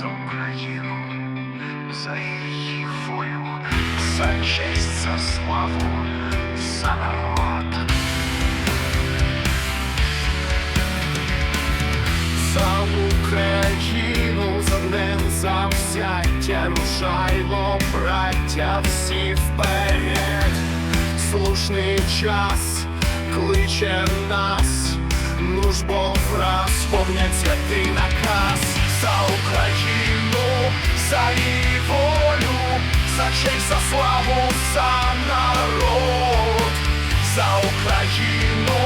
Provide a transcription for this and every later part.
за Україну, за її волю, за честь, за славу, за народ. За Україну, за днем завзяття, рушаймо, браття, всі вперед. Слушний час кличе нас, ну ж бо враз повнять святий наказ за Україну, за її волю, за честь, за славу, за народ, за Україну,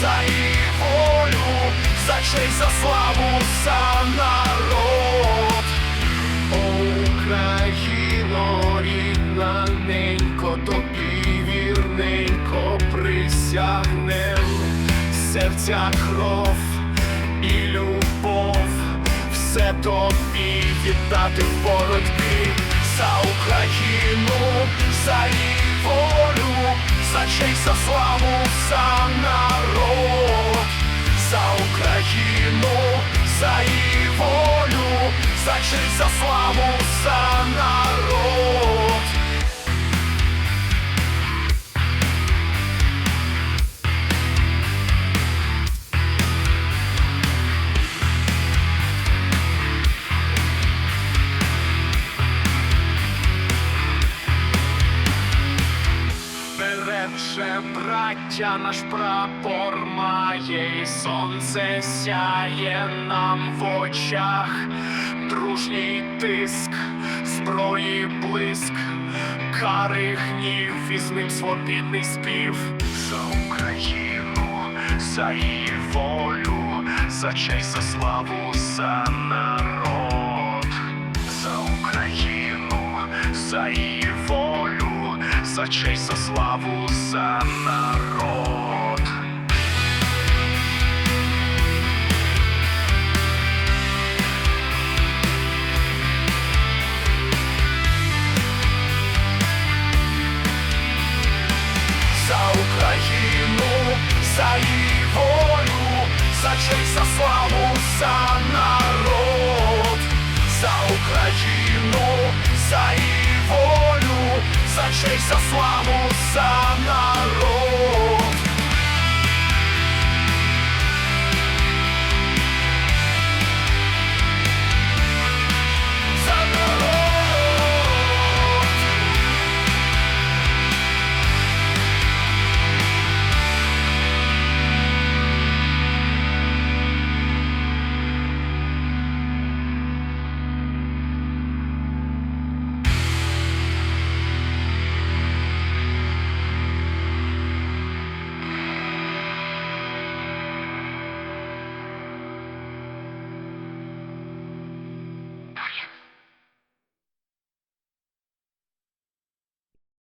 за її волю, за честь, за славу, за народ. О, Україно, рідна ненько, тобі вірненько присягнем серця кров і любов, все тобі віддати в боротьбі за Україну, за її волю, за честь, за славу, за народ, за Україну, за її волю, за честь, за славу, за народ. Береже, браття, наш прапор має, і сонце сяє нам в очах, дружній тиск, зброї блиск, кари гнів, і з ним свобідний спів. За Україну, за її волю, за честь, за славу, за народ, за Україну, за її за честь, за славу, за народ. За Україну, за її волю, за честь, за славу, за народ, За славу, за народ.